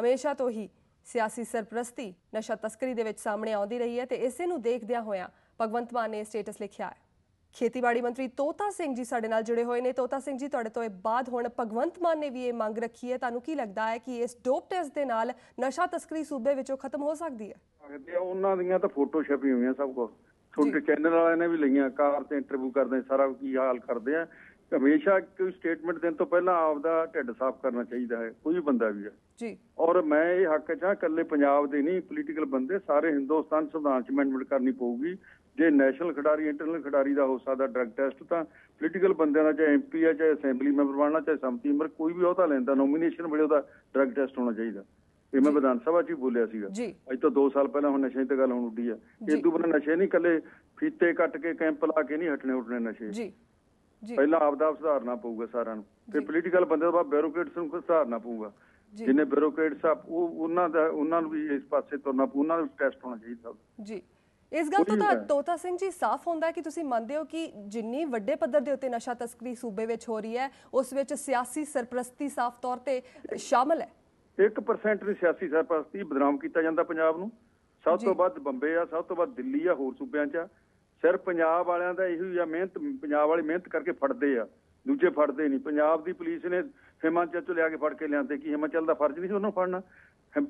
ਹਮੇਸ਼ਾ ਤੋਂ ਹੀ ਸਿਆਸੀ ਸਰਪ੍ਰਸਤੀ ਨਸ਼ਾ ਤਸਕਰੀ ਦੇ ਵਿੱਚ ਸਾਹਮਣੇ ਆਉਂਦੀ ਰਹੀ ਹੈ ਤੇ ਇਸੇ ਨੂੰ ਦੇਖਦਿਆਂ ਹੋਇਆਂ ਭਗਵੰਤ ਮਾਨ ਨੇ ਸਟੇਟਸ ਲਿਖਿਆ ਹੈ। ਖੇਤੀਬਾੜੀ ਮੰਤਰੀ ਤੋਤਾ ਸਿੰਘ ਜੀ ਸਾਡੇ ਨਾਲ ਜੁੜੇ ਹੋਏ ਨੇ। ਤੋਤਾ ਸਿੰਘ ਜੀ ਤੁਹਾਡੇ ਤੋਂ ਇਹ ਬਾਅਦ ਹੁਣ ਭਗਵੰਤ ਮਾਨ ਨੇ ਵੀ ਇਹ ਮੰਗ ਰੱਖੀ ਹੈ। ਤੁਹਾਨੂੰ ਕੀ ਲੱਗਦਾ ਹੈ ਕਿ ਇਸ ਡੋਪ ਟੈਸਟ ਦੇ ਨਾਲ ਨਸ਼ਾ ਤਸਕਰੀ ਸੂਬੇ ਵਿੱਚੋਂ ਖਤਮ ਹੋ ਸਕਦੀ ਹੈ? ਉਹਨਾਂ ਦੀਆਂ ਤਾਂ ਫੋਟੋ ਛਪੀ ਹੋਈਆਂ ਸਭ ਕੁਝ ਛੋਟੇ ਚੈਨਲ ਵਾਲਿਆਂ ਨੇ ਵੀ ਲਈਆਂ ਕਾਰ ਤੇ ਇੰਟਰਵਿਊ ਕਰਦੇ ਸਾਰਾ ਕੀ ਹਾਲ ਕਰਦੇ ਆ। ਹਮੇਸ਼ਾ ਕੋਈ ਸਟੇਟਮੈਂਟ ਦੇਣ ਤੋਂ ਪਹਿਲਾਂ ਆਪਦਾ ਢਿੱਡ ਸਾਫ਼ ਕਰਨਾ ਚਾਹੀਦਾ ਹੈ ਕੋਈ ਬੰਦਾ ਵੀ ਹੈ। ਜੀ। ਔਰ ਮੈਂ ਇਹ ਹੱਕ ਚਾਹ ਇਕੱਲੇ ਪੰਜਾਬ ਦੇ ਨਹੀਂ ਪੋਲੀਟੀਕਲ ਬੰਦੇ ਸਾਰੇ ਹਿੰਦੁਸਤਾਨ ਸੰਵਿਧਾਨ ਚ ਅਮੈਂਡਮੈਂਟ ਕਰਨੀ ਪਊਗੀ। ਜੇ ਨੈਸ਼ਨਲ ਖਿਡਾਰੀ ਇੰਟਰਨੈਸ਼ਨਲ ਖਿਡਾਰੀ ਦਾ ਹੋ ਸਕਦਾ ਡਰਗ ਟੈਸਟ ਤਾਂ ਪੋਲੀਟੀਕਲ ਬੰਦਿਆਂ ਦਾ ਚਾਹੇ ਐਮਪੀ ਆ ਚਾਹੇ ਅਸੈਂਬਲੀ ਮੈਂਬਰ ਬਣਨਾ ਚਾਹੇ ਸੰਮਤੀ ਮੈਂਬਰ ਕੋਈ ਵੀ ਉਹਦਾ ਲੈਂਦਾ ਨੋਮੀਨੇਸ਼ਨ ਵੇਲੇ ਉਹਦਾ ਡਰਗ ਟੈਸਟ ਹੋਣਾ ਚਾਹੀਦਾ। ਇਹ ਮੈਂ ਵਿਧਾਨ ਸਭਾ 'ਚ ਹੀ ਬੋਲਿਆ ਸੀਗਾ। ਅੱਜ ਤੋਂ 2 ਸਾਲ ਪਹਿਲਾਂ ਹੁਣ ਨਸ਼ੇ ਦੀ ਗੱਲ ਹੁਣ ਉੱਡੀ ਆ। ਇਹ ਤੋਂ ਬਿਨਾਂ ਨਸ਼ੇ ਨਹੀਂ ਕੱਲੇ ਫੀਤੇ ਕੱਟ ਕੇ ਕੈਂਪ ਲਾ ਕੇ ਨਹੀਂ ਹਟਣੇ ਉੱਠਣੇ ਨਸ਼ੇ ਪਹਿਲਾਂ ਆਪਦਾ ਸੁਧਾਰਨਾ ਪਊਗਾ ਸਾਰਿਆਂ ਨੂੰ। ਫਿਰ। ਪੋਲੀਟੀਕਲ ਬੰਦੇ ਬਾਅਦ ਬਿਊਰੋਕਰੇਟਸ ਨੂੰ ਸੁਧਾਰਨਾ ਪਊਗਾ। ਜਿੰਨੇ ਬਿਊਰੋਕਰੇਟਸ ਆ ਉਹ ਉਹਨਾਂ ਦਾ ਉਹਨਾਂ ਨੂੰ ਵੀ ਇਸ ਪਾਸੇ ਤੁਰਨਾ ਪਊ ਉਹਨਾਂ ਦਾ ਟੈਸਟ ਹੋਣਾ ਚਾਹੀਦਾ ਜੀ। ਇਸ ਗੱਲ ਤੋਂ ਤਾਂ। ਤੋਤਾ ਸਿੰਘ ਜੀ ਸਾਫ਼ ਹੁੰਦਾ ਕਿ ਤੁਸੀਂ ਮੰਨਦੇ ਹੋ ਕਿ ਜਿੰਨੀ ਵੱਡੇ ਪੱਧਰ ਦੇ ਉੱਤੇ ਨਸ਼ਾ ਤਸਕਰੀ ਸੂਬੇ ਵਿੱਚ ਹੋ ਰਹੀ ਹੈ ਉਸ ਵਿੱਚ ਸਿਆਸੀ ਸਰਪ੍ਰਸਤੀ ਸਾਫ਼ ਤੌਰ ਤੇ ਸ਼ਾਮਲ ਹੈ। 1% ਦੀ ਸਿਆਸੀ ਸਰਪ੍ਰਸਤੀ ਬਦਨਾਮ ਕੀਤਾ ਜਾਂਦਾ ਪੰਜਾਬ ਨੂੰ। ਸਭ। ਤੋਂ ਵੱਧ ਬੰਬੇ ਆ ਸਭ ਤੋਂ ਵੱਧ ਦਿੱਲੀ ਆ ਹੋਰ ਸੂਬਿਆਂ 'ਚ ਆ। ਸਿਰਫ ਪੰਜਾਬ ਵਾਲਿਆਂ ਦਾ ਇਹੋ ਹੀ ਆ, ਮਿਹਨਤ, ਪੰਜਾਬ ਵਾਲੇ ਮਿਹਨਤ ਕਰਕੇ ਫੜਦੇ ਆ, ਦੂਜੇ ਫੜਦੇ ਨਹੀਂ। ਪੰਜਾਬ ਦੀ ਪੁਲਿਸ ਨੇ ਹਿਮਾਚਲ ਤੋਂ ਲਿਆ ਕੇ ਫੜ ਕੇ ਲਿਆਂਦੇ, ਕੀ ਹਿਮਾਚਲ ਦਾ ਫਰਜ਼ ਨਹੀਂ ਸੀ ਉਹਨੂੰ ਫੜਨਾ।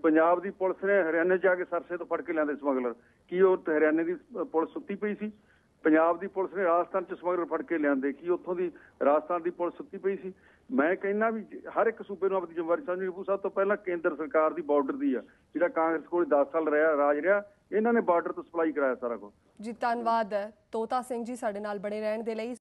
ਪੰਜਾਬ ਦੀ ਪੁਲਿਸ ਨੇ ਹਰਿਆਣੇ 'ਚ ਜਾ ਕੇ ਸਰਸੇ ਤੋਂ ਫੜ ਕੇ ਲਿਆਂਦੇ ਸਮਗਲਰ। ਕੀ ਉਹ ਹਰਿਆਣੇ ਦੀ ਪੁਲਿਸ ਸੁੱਤੀ ਪਈ ਸੀ? ਪੰਜਾਬ ਦੀ ਪੁਲਿਸ ਨੇ ਰਾਜਸਥਾਨ 'ਚ ਸਮਗਲਰ ਫੜ ਕੇ ਲਿਆਂਦੇ, ਕੀ ਉੱਥੋਂ ਦੀ ਰਾਜਸਥਾਨ ਦੀ ਪੁਲਿਸ ਸੁੱਤੀ ਪਈ ਸੀ? ਮੈਂ ਕਹਿੰਦਾ ਵੀ ਹਰ ਇੱਕ ਸੂਬੇ ਨੂੰ ਆਪਣੀ ਜ਼ਿੰਮੇਵਾਰੀ ਸਮਝਣੀ ਪਊ। ਸਭ ਤੋਂ ਪਹਿਲਾਂ ਕੇਂਦਰ ਸਰਕਾਰ ਦੀ ਬਾਰਡਰ ਦੀ ਆ, ਜਿਹੜਾ ਕਾਂਗਰਸ ਕੋਲ 10 ਸਾਲ ਰਿਹਾ, ਰਾਜ ਰਿਹਾ ਇਹਨਾਂ ਨੇ ਬਾਰਡਰ ਤੋਂ ਸਪਲਾਈ ਕਰਾਇਆ ਸਾਰਾ ਕੁਝ ਜੀ, ਧੰਨਵਾਦ ਤੋਤਾ ਸਿੰਘ ਜੀ ਸਾਡੇ ਨਾਲ ਬਣੇ ਰਹਿਣ ਦੇ ਲਈ।